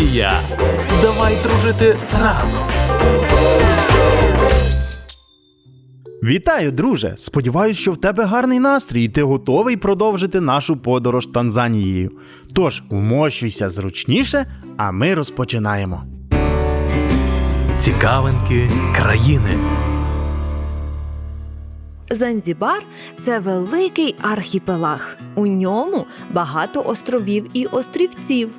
водія. Давай дружити разом. Вітаю, друже! Сподіваюсь, що в тебе гарний настрій, і ти готовий продовжити нашу подорож Танзанією. Тож вмощуйся зручніше, а ми розпочинаємо. Цікавинки країни. Занзібар це великий архіпелаг. У ньому багато островів і острівців.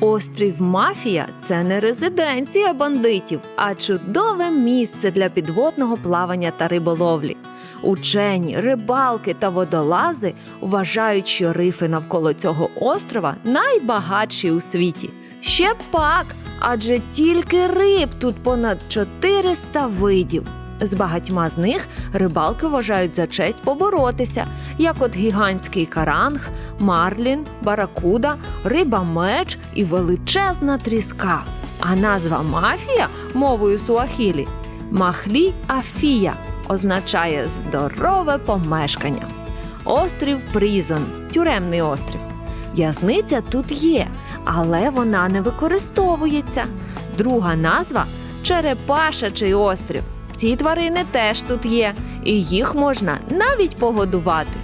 Острів Мафія це не резиденція бандитів, а чудове місце для підводного плавання та риболовлі. Учені, рибалки та водолази вважають, що рифи навколо цього острова найбагатші у світі. Ще пак, адже тільки риб тут понад 400 видів. З багатьма з них рибалки вважають за честь поборотися, як от гігантський каранг, марлін, баракуда, риба меч і величезна тріска. А назва мафія мовою суахілі махлі афія означає здорове помешкання. Острів Прізон, тюремний острів. В'язниця тут є, але вона не використовується. Друга назва Черепашачий острів. Ці тварини теж тут є, і їх можна навіть погодувати.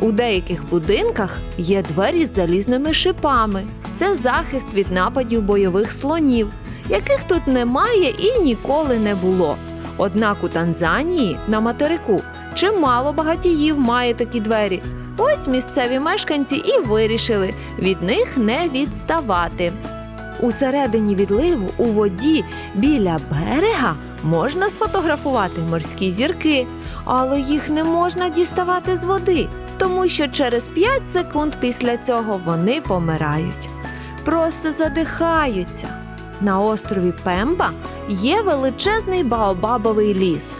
У деяких будинках є двері з залізними шипами. Це захист від нападів бойових слонів, яких тут немає і ніколи не було. Однак у Танзанії на материку чимало багатіїв має такі двері. Ось місцеві мешканці і вирішили від них не відставати. Усередині відливу у воді біля берега можна сфотографувати морські зірки, але їх не можна діставати з води, тому що через 5 секунд після цього вони помирають. Просто задихаються. На острові Пемба є величезний баобабовий ліс.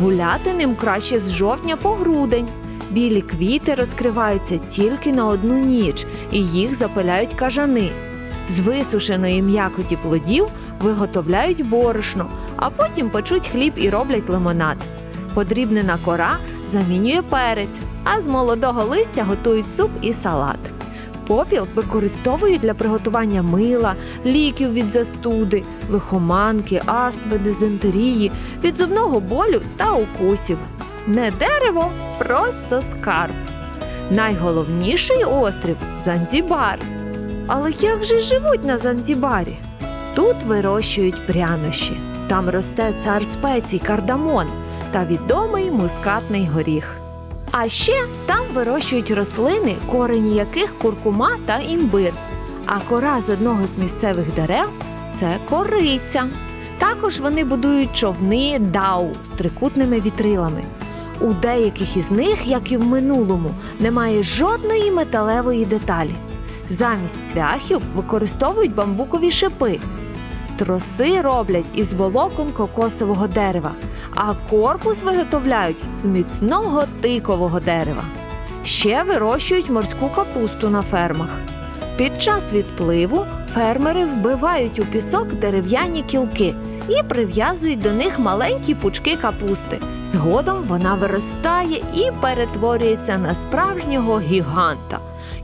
Гуляти ним краще з жовтня по грудень. Білі квіти розкриваються тільки на одну ніч, і їх запиляють кажани. З висушеної м'якоті плодів виготовляють борошно, а потім печуть хліб і роблять лимонад. Подрібнена кора замінює перець, а з молодого листя готують суп і салат. Попіл використовують для приготування мила, ліків від застуди, лихоманки, астми, дизентерії, від зубного болю та укусів. Не дерево, просто скарб. Найголовніший острів Занзібар. Але як же живуть на Занзібарі? Тут вирощують прянощі. Там росте цар спецій кардамон та відомий мускатний горіх. А ще там вирощують рослини, корені яких куркума та імбир. А кора з одного з місцевих дерев це кориця. Також вони будують човни дау з трикутними вітрилами. У деяких із них, як і в минулому, немає жодної металевої деталі. Замість цвяхів використовують бамбукові шипи. Троси роблять із волокон кокосового дерева, а корпус виготовляють з міцного тикового дерева. Ще вирощують морську капусту на фермах. Під час відпливу фермери вбивають у пісок дерев'яні кілки і прив'язують до них маленькі пучки капусти. Згодом вона виростає і перетворюється на справжнього гіганта.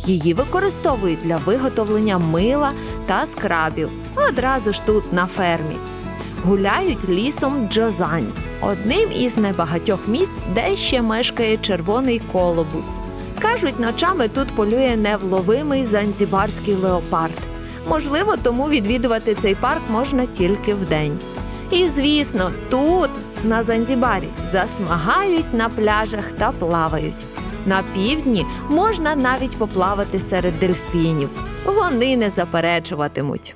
Її використовують для виготовлення мила та скрабів одразу ж тут на фермі. Гуляють лісом Джозань, одним із небагатьох місць, де ще мешкає червоний колобус. Кажуть, ночами тут полює невловимий занзібарський леопард. Можливо, тому відвідувати цей парк можна тільки вдень. І звісно, тут, на Занзібарі, засмагають на пляжах та плавають. На півдні можна навіть поплавати серед дельфінів. Вони не заперечуватимуть.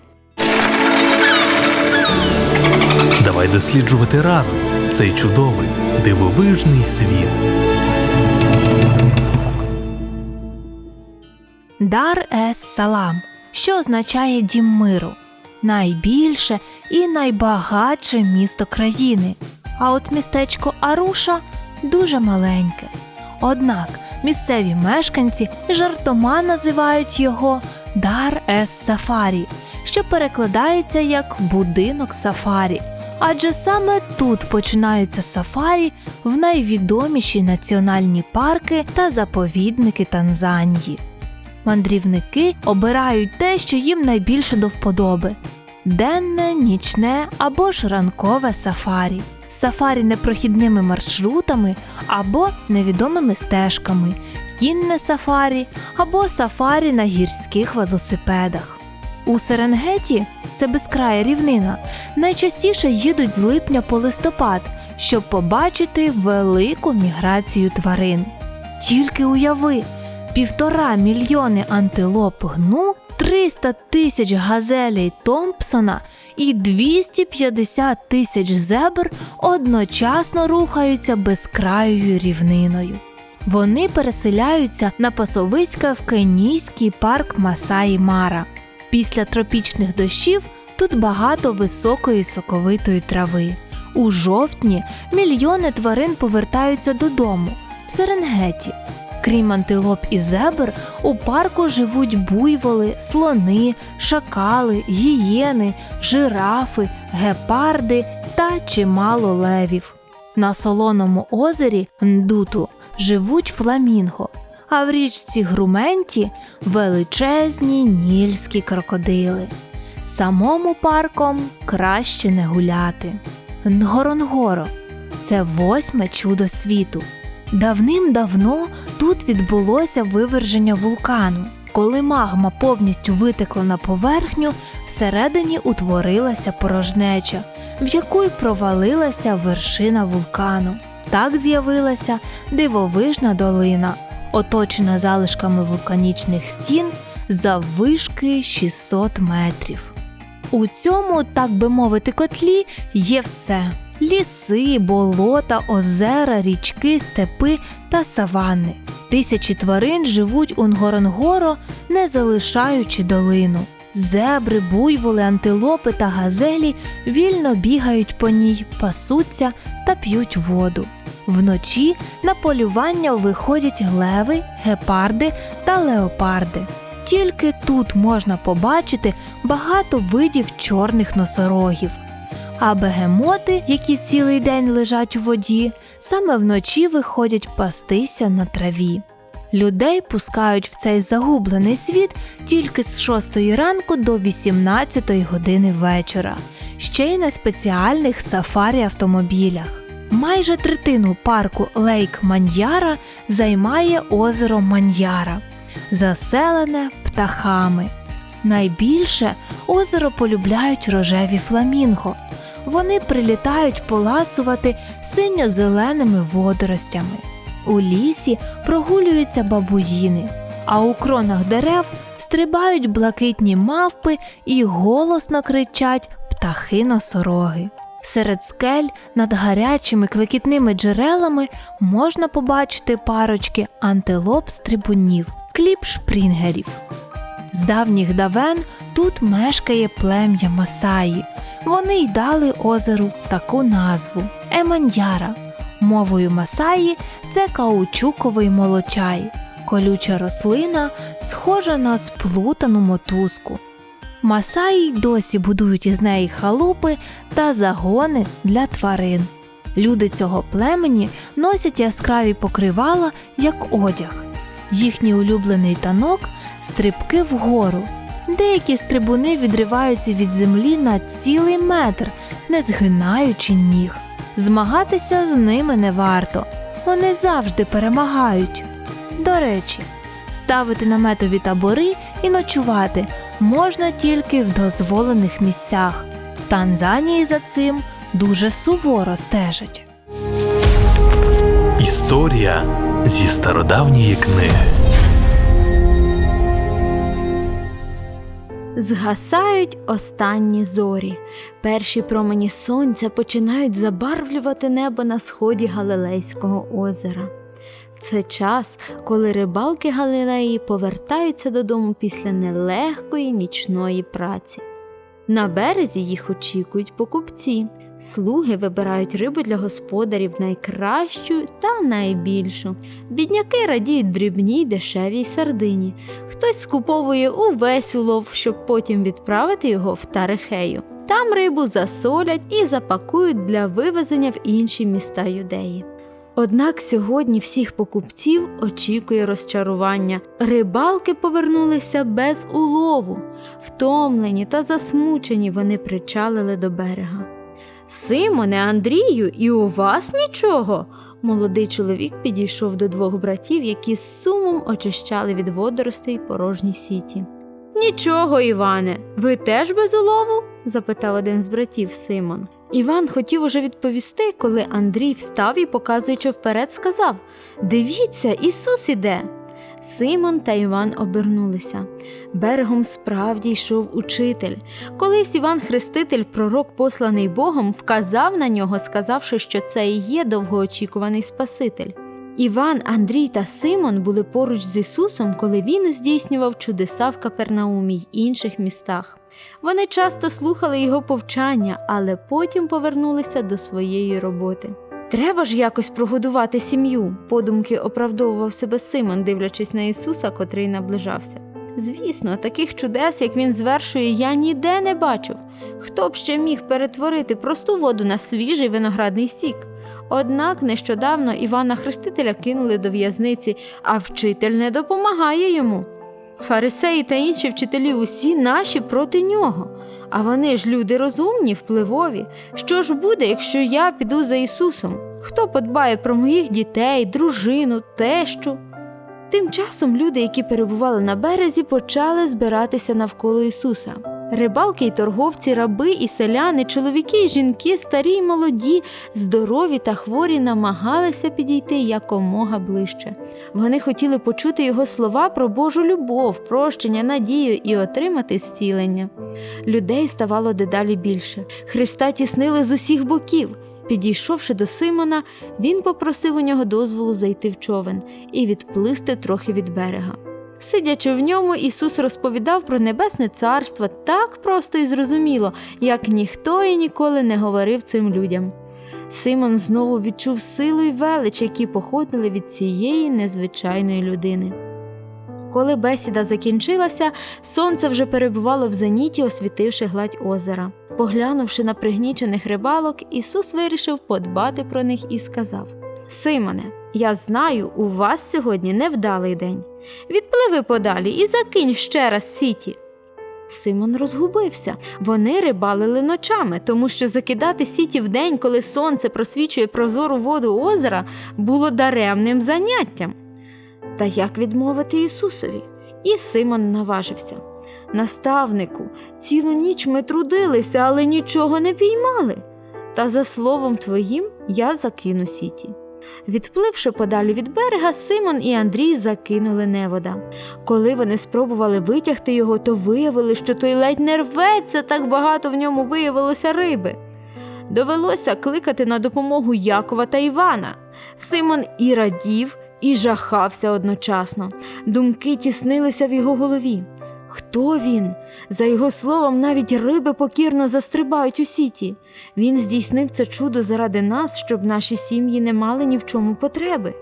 Давай досліджувати разом цей чудовий дивовижний світ. Дар ес Салам, що означає дім миру, найбільше і найбагатше місто країни. А от містечко Аруша дуже маленьке. Однак місцеві мешканці жартома називають його Дар ес Сафарі, що перекладається як будинок сафарі. Адже саме тут починаються сафарі в найвідоміші національні парки та заповідники Танзанії. Мандрівники обирають те, що їм найбільше до вподоби: денне, нічне або ж ранкове сафарі. Сафарі непрохідними маршрутами або невідомими стежками, кінне сафарі або сафарі на гірських велосипедах. У Серенгеті, це безкрая рівнина, найчастіше їдуть з липня по листопад, щоб побачити велику міграцію тварин. Тільки уяви, півтора мільйони антилоп гну, 300 тисяч газелей Томпсона і 250 тисяч зебр одночасно рухаються безкраєю рівниною. Вони переселяються на пасовиська в кенійський парк Масаї Мара. Після тропічних дощів тут багато високої соковитої трави. У жовтні мільйони тварин повертаються додому в Серенгеті. Крім антилоп і зебр, у парку живуть буйволи, слони, шакали, гієни, жирафи, гепарди та чимало левів. На солоному озері Ндуту живуть фламінго, а в річці Грументі величезні нільські крокодили. Самому парком краще не гуляти. Нгоронгоро це восьме чудо світу. Давним-давно тут відбулося виверження вулкану. Коли магма повністю витекла на поверхню, всередині утворилася порожнеча, в яку й провалилася вершина вулкану. Так з'явилася дивовижна долина, оточена залишками вулканічних стін заввишки 600 метрів. У цьому, так би мовити, котлі є все: ліси, болота, озера, річки, степи та саванни. Тисячі тварин живуть у Нгоронгоро, не залишаючи долину. Зебри, буйволи, антилопи та газелі вільно бігають по ній, пасуться та п'ють воду. Вночі на полювання виходять леви, гепарди та леопарди. Тільки тут можна побачити багато видів чорних носорогів. А бегемоти, які цілий день лежать у воді, саме вночі виходять пастися на траві. Людей пускають в цей загублений світ тільки з 6 ранку до 18 години вечора, ще й на спеціальних сафарі автомобілях. Майже третину парку Лейк Маньяра займає озеро Маньяра, заселене птахами. Найбільше озеро полюбляють рожеві фламінго. Вони прилітають поласувати синьо-зеленими водоростями. У лісі прогулюються бабуїни, а у кронах дерев стрибають блакитні мавпи і голосно кричать птахи-носороги. Серед скель над гарячими клекітними джерелами можна побачити парочки антилоп-стрибунів, кліп-шпрінгерів. З давніх давен тут мешкає плем'я Масаї. Вони й дали озеру таку назву Еманьяра. Мовою Масаї це каучуковий молочай, колюча рослина, схожа на сплутану мотузку. Масаї досі будують із неї халупи та загони для тварин. Люди цього племені носять яскраві покривала як одяг. Їхній улюблений танок стрибки вгору. Деякі стрибуни відриваються від землі на цілий метр, не згинаючи ніг. Змагатися з ними не варто. Вони завжди перемагають. До речі, ставити наметові табори і ночувати можна тільки в дозволених місцях. В Танзанії за цим дуже суворо стежать. Історія зі стародавньої книги. Згасають останні зорі. Перші промені сонця починають забарвлювати небо на сході Галилейського озера. Це час, коли рибалки Галилеї повертаються додому після нелегкої нічної праці. На березі їх очікують покупці. Слуги вибирають рибу для господарів найкращу та найбільшу. Бідняки радіють дрібній дешевій сардині. Хтось скуповує увесь улов, щоб потім відправити його в Тарехею. Там рибу засолять і запакують для вивезення в інші міста юдеї. Однак сьогодні всіх покупців очікує розчарування. Рибалки повернулися без улову. Втомлені та засмучені вони причалили до берега. Симоне, Андрію, і у вас нічого. Молодий чоловік підійшов до двох братів, які з сумом очищали від водоростей порожні сіті. Нічого, Іване, ви теж без улову? запитав один з братів Симон. Іван хотів уже відповісти, коли Андрій встав і, показуючи вперед, сказав: Дивіться, Ісус іде. Симон та Іван обернулися. Берегом справді йшов учитель. Колись Іван Хреститель, пророк, посланий Богом, вказав на нього, сказавши, що це і є довгоочікуваний Спаситель. Іван, Андрій та Симон були поруч з Ісусом, коли він здійснював чудеса в Капернаумі й інших містах. Вони часто слухали його повчання, але потім повернулися до своєї роботи. Треба ж якось прогодувати сім'ю, подумки оправдовував себе Симон, дивлячись на Ісуса, котрий наближався. Звісно, таких чудес, як він звершує, я ніде не бачив. Хто б ще міг перетворити просту воду на свіжий виноградний сік? Однак нещодавно Івана Хрестителя кинули до в'язниці, а вчитель не допомагає йому. Фарисеї та інші вчителі усі наші проти нього. А вони ж люди розумні, впливові. Що ж буде, якщо я піду за Ісусом? Хто подбає про моїх дітей, дружину, тещу? Тим часом люди, які перебували на березі, почали збиратися навколо Ісуса. Рибалки й торговці, раби і селяни, чоловіки й жінки, старі й молоді, здорові та хворі намагалися підійти якомога ближче. Вони хотіли почути його слова про Божу любов, прощення, надію і отримати зцілення. Людей ставало дедалі більше. Христа тіснили з усіх боків. Підійшовши до Симона, він попросив у нього дозволу зайти в човен і відплисти трохи від берега. Сидячи в ньому, Ісус розповідав про небесне царство так просто і зрозуміло, як ніхто і ніколи не говорив цим людям. Симон знову відчув силу й велич, які походили від цієї незвичайної людини. Коли бесіда закінчилася, сонце вже перебувало в зеніті, освітивши гладь озера. Поглянувши на пригнічених рибалок, Ісус вирішив подбати про них і сказав: Симоне, я знаю, у вас сьогодні невдалий день. Відпливи подалі і закинь ще раз сіті. Симон розгубився. Вони рибалили ночами, тому що закидати сіті вдень, коли сонце просвічує прозору воду озера, було даремним заняттям. Та як відмовити Ісусові? І Симон наважився. Наставнику, цілу ніч ми трудилися, але нічого не піймали. Та за словом твоїм я закину сіті. Відпливши подалі від берега, Симон і Андрій закинули невода. Коли вони спробували витягти його, то виявили, що той ледь не рветься, так багато в ньому виявилося риби. Довелося кликати на допомогу Якова та Івана. Симон і радів, і жахався одночасно. Думки тіснилися в його голові. Хто він? За його словом, навіть риби покірно застрибають у сіті. Він здійснив це чудо заради нас, щоб наші сім'ї не мали ні в чому потреби.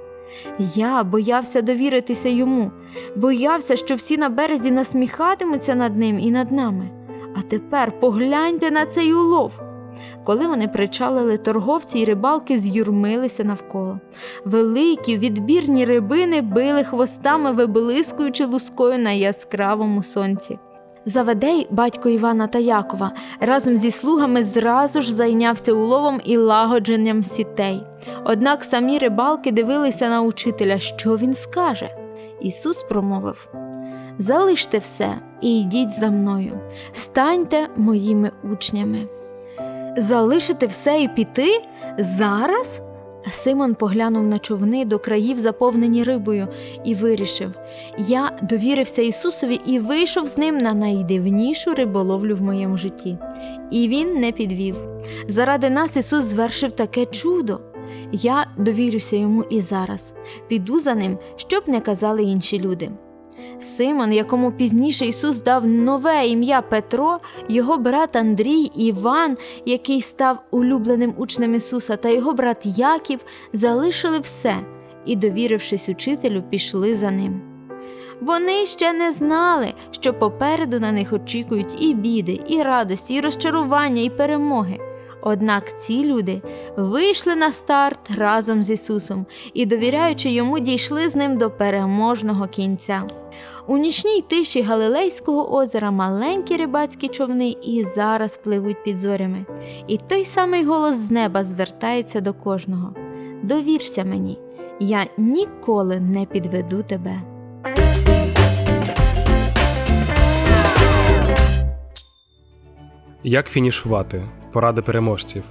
Я боявся довіритися йому, боявся, що всі на березі насміхатимуться над ним і над нами. А тепер погляньте на цей улов. Коли вони причалили, торговці й рибалки з'юрмилися навколо. Великі відбірні рибини били хвостами, виблискуючи лускою на яскравому сонці. Заведей, батько Івана та Якова, разом зі слугами зразу ж зайнявся уловом і лагодженням сітей. Однак самі рибалки дивилися на учителя, що він скаже. Ісус промовив: Залиште все і йдіть за мною, станьте моїми учнями. Залишити все і піти зараз? Симон поглянув на човни до країв, заповнені рибою, і вирішив: я довірився Ісусові і вийшов з ним на найдивнішу риболовлю в моєму житті. І він не підвів. Заради нас Ісус звершив таке чудо. Я довірюся йому і зараз. Піду за ним, щоб не казали інші люди. Симон, якому пізніше Ісус дав нове ім'я Петро, його брат Андрій, Іван, який став улюбленим учнем Ісуса, та його брат Яків залишили все і, довірившись учителю, пішли за ним. Вони ще не знали, що попереду на них очікують і біди, і радості, і розчарування, і перемоги. Однак ці люди вийшли на старт разом з Ісусом і, довіряючи йому, дійшли з ним до переможного кінця. У нічній тиші Галилейського озера маленькі рибацькі човни і зараз пливуть під зорями. І той самий голос з неба звертається до кожного: Довірся мені, я ніколи не підведу тебе. Як фінішувати? Поради переможців.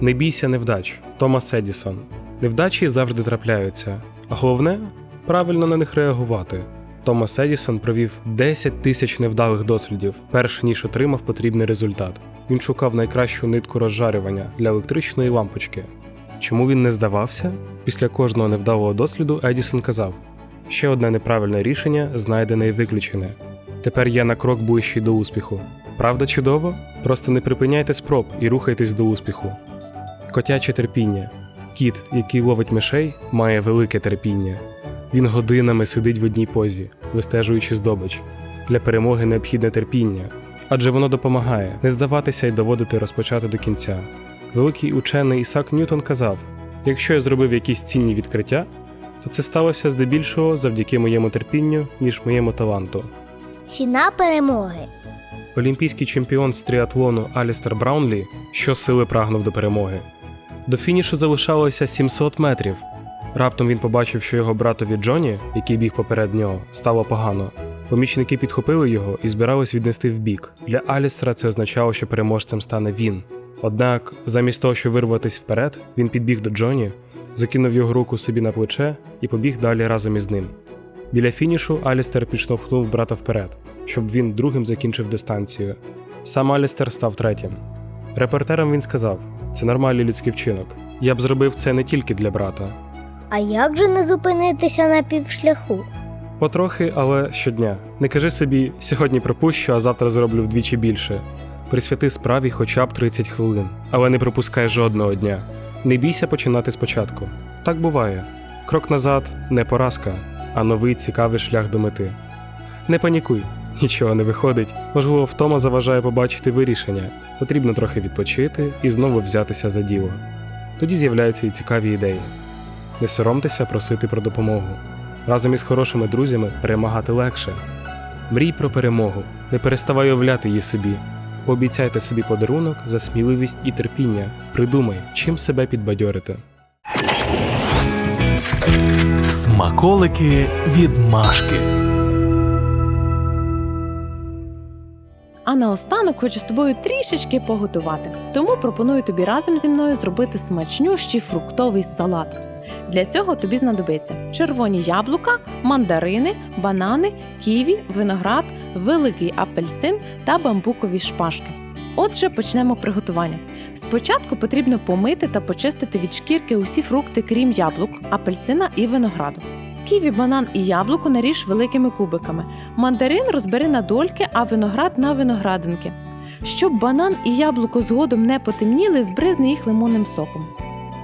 Не бійся невдач. Томас Едісон. Невдачі завжди трапляються. А головне правильно на них реагувати. Томас Едісон провів 10 тисяч невдалих дослідів, перш ніж отримав потрібний результат. Він шукав найкращу нитку розжарювання для електричної лампочки. Чому він не здавався? Після кожного невдалого досліду Едісон казав: ще одне неправильне рішення знайдене і виключене. Тепер я на крок ближчий до успіху. Правда чудово? Просто не припиняйте спроб і рухайтесь до успіху. Котяче терпіння. Кіт, який ловить мишей, має велике терпіння. Він годинами сидить в одній позі, вистежуючи здобич. Для перемоги необхідне терпіння, адже воно допомагає не здаватися і доводити розпочати до кінця. Великий учений Ісак Ньютон казав: якщо я зробив якісь цінні відкриття, то це сталося здебільшого завдяки моєму терпінню, ніж моєму таланту. Ціна перемоги. Олімпійський чемпіон з тріатлону Алістер Браунлі щосили прагнув до перемоги. До фінішу залишалося 700 метрів. Раптом він побачив, що його братові Джоні, який біг поперед нього, стало погано. Помічники підхопили його і збирались віднести вбік. Для Алістера це означало, що переможцем стане він. Однак, замість того, щоб вирватися вперед, він підбіг до Джоні, закинув його руку собі на плече і побіг далі разом із ним. Біля фінішу Алістер підштовхнув брата вперед, щоб він другим закінчив дистанцію. Сам Алістер став третім. Репортерам він сказав: це нормальний людський вчинок. Я б зробив це не тільки для брата. А як же не зупинитися на півшляху? Потрохи, але щодня. Не кажи собі, сьогодні пропущу, а завтра зроблю вдвічі більше. Присвяти справі хоча б 30 хвилин, але не пропускай жодного дня. Не бійся починати спочатку. Так буває. Крок назад не поразка, а новий цікавий шлях до мети. Не панікуй, нічого не виходить. Можливо, втома заважає побачити вирішення. Потрібно трохи відпочити і знову взятися за діло. Тоді з'являються і цікаві ідеї. Не соромтеся просити про допомогу. Разом із хорошими друзями перемагати легше. Мрій про перемогу, не переставай овляти її собі. Пообіцяйте собі подарунок за сміливість і терпіння. Придумай, чим себе підбадьорити. Смаколики від Машки. А наостанок хочу з тобою трішечки поготувати. Тому пропоную тобі разом зі мною зробити смачнющий фруктовий салат. Для цього тобі знадобиться червоні яблука, мандарини, банани, ківі, виноград, великий апельсин та бамбукові шпажки. Отже, почнемо приготування. Спочатку потрібно помити та почистити від шкірки усі фрукти, крім яблук, апельсина і винограду. Ківі, банан і яблуко наріж великими кубиками. Мандарин розбери на дольки, а виноград на виноградинки. Щоб банан і яблуко згодом не потемніли, збризни їх лимонним соком.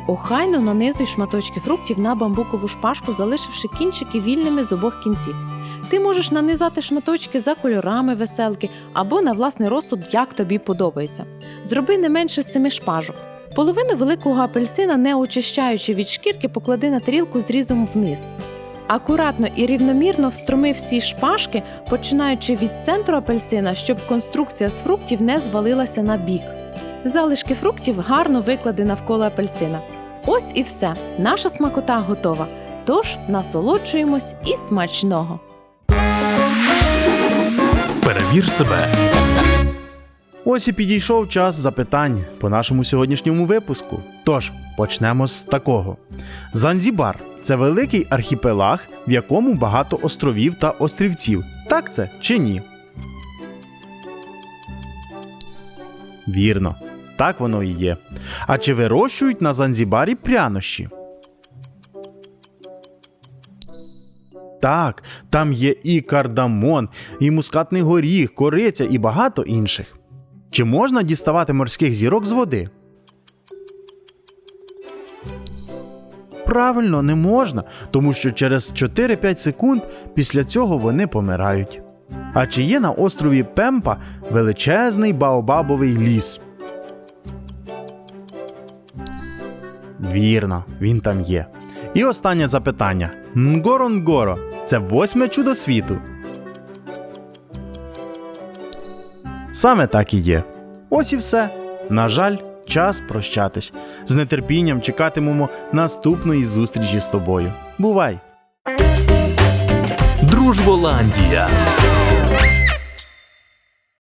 Охайно нанизуй шматочки фруктів на бамбукову шпажку, залишивши кінчики вільними з обох кінців. Ти можеш нанизати шматочки за кольорами веселки або на власний розсуд, як тобі подобається. Зроби не менше семи шпажок. Половину великого апельсина, не очищаючи від шкірки, поклади на тарілку з різом вниз. Акуратно і рівномірно встроми всі шпажки, починаючи від центру апельсина, щоб конструкція з фруктів не звалилася на бік. Залишки фруктів гарно виклади навколо апельсина. Ось і все. Наша смакота готова. Тож насолоджуємось і смачного. Перевір себе. Ось і підійшов час запитань по нашому сьогоднішньому випуску. Тож, почнемо з такого: Занзібар це великий архіпелаг, в якому багато островів та острівців. Так це чи ні? Вірно, так воно і є. А чи вирощують на Занзібарі прянощі? Так, там є і кардамон, і мускатний горіх, кориця і багато інших. Чи можна діставати морських зірок з води? Правильно, не можна, тому що через 4-5 секунд після цього вони помирають. А чи є на острові Пемпа величезний баобабовий ліс? Вірно, він там є. І останнє запитання: Нгоро-Нгоро – це восьме чудо світу. Саме так і є. Ось і все. На жаль, час прощатись. З нетерпінням чекатимемо наступної зустрічі з тобою. Бувай! Дружболандія.